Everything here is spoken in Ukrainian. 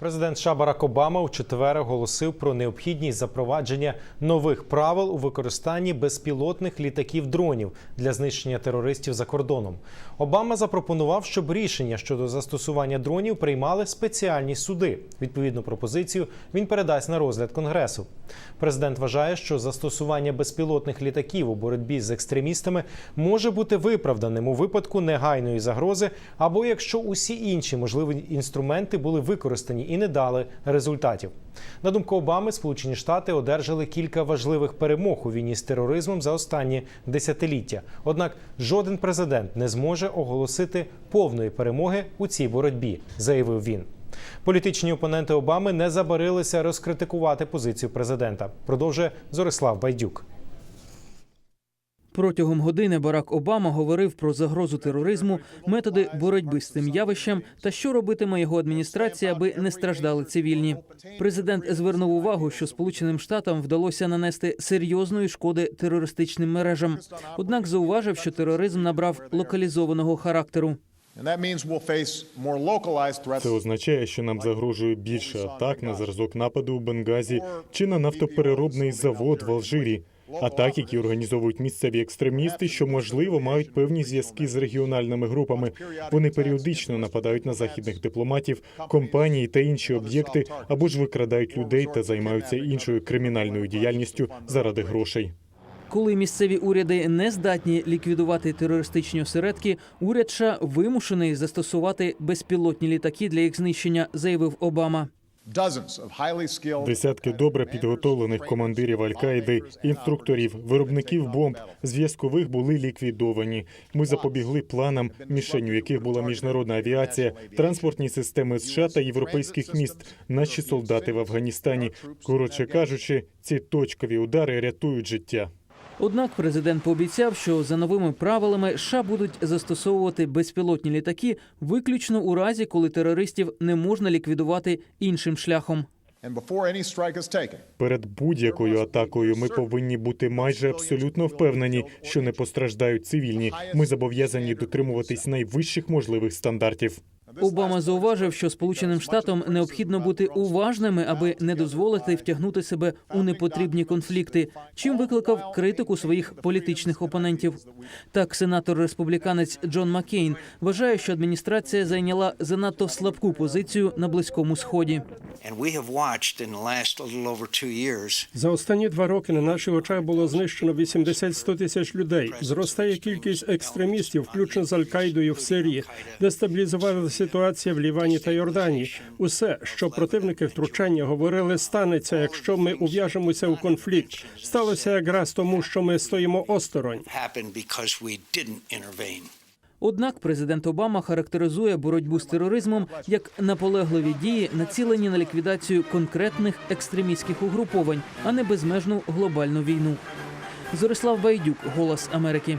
Президент США Барак Обама у четвер оголосив про необхідність запровадження нових правил у використанні безпілотних літаків дронів для знищення терористів за кордоном. Обама запропонував, щоб рішення щодо застосування дронів приймали спеціальні суди. Відповідну пропозицію він передасть на розгляд конгресу. Президент вважає, що застосування безпілотних літаків у боротьбі з екстремістами може бути виправданим у випадку негайної загрози, або якщо усі інші можливі інструменти були використані і не дали результатів. На думку Обами, Сполучені Штати одержали кілька важливих перемог у війні з тероризмом за останні десятиліття. Однак жоден президент не зможе оголосити повної перемоги у цій боротьбі, заявив він. Політичні опоненти Обами не забарилися розкритикувати позицію президента. Продовжує Зорислав Байдюк. Протягом години Барак Обама говорив про загрозу тероризму, методи боротьби з цим явищем та що робитиме його адміністрація, аби не страждали цивільні. Президент звернув увагу, що Сполученим Штатам вдалося нанести серйозної шкоди терористичним мережам. Однак зауважив, що тероризм набрав локалізованого характеру. Це означає, що нам загрожує більше атак на зразок нападу у Бенгазі чи на нафтопереробний завод в Алжирі. Атак, які організовують місцеві екстремісти, що можливо мають певні зв'язки з регіональними групами. Вони періодично нападають на західних дипломатів, компанії та інші об'єкти, або ж викрадають людей та займаються іншою кримінальною діяльністю заради грошей. Коли місцеві уряди не здатні ліквідувати терористичні осередки, уряд США вимушений застосувати безпілотні літаки для їх знищення, заявив Обама. Десятки добре підготовлених командирів Аль-Каїди, інструкторів, виробників бомб, зв'язкових були ліквідовані. Ми запобігли планам, мішенью яких була міжнародна авіація, транспортні системи США та європейських міст, наші солдати в Афганістані. Коротше кажучи, ці точкові удари рятують життя. Однак президент пообіцяв, що за новими правилами США будуть застосовувати безпілотні літаки виключно у разі, коли терористів не можна ліквідувати іншим шляхом. Перед будь-якою атакою ми повинні бути майже абсолютно впевнені, що не постраждають цивільні. Ми зобов'язані дотримуватись найвищих можливих стандартів. Обама зауважив, що Сполученим Штатам необхідно бути уважними, аби не дозволити втягнути себе у непотрібні конфлікти, чим викликав критику своїх політичних опонентів. Так, сенатор республіканець Джон Маккейн вважає, що адміністрація зайняла занадто слабку позицію на близькому сході. За останні два роки на наших очах було знищено 80-100 тисяч людей. Зростає кількість екстремістів, включно з Аль-Каїдою в Сирії, дестабілізувала ситуація в Лівані та Йорданії. Усе, що противники втручання говорили, станеться, якщо ми ув'яжемося у конфлікт. Сталося якраз тому, що ми стоїмо осторонь. Однак президент Обама характеризує боротьбу з тероризмом як наполегливі дії, націлені на ліквідацію конкретних екстремістських угруповань, а не безмежну глобальну війну. Зорислав Байдюк, Голос Америки.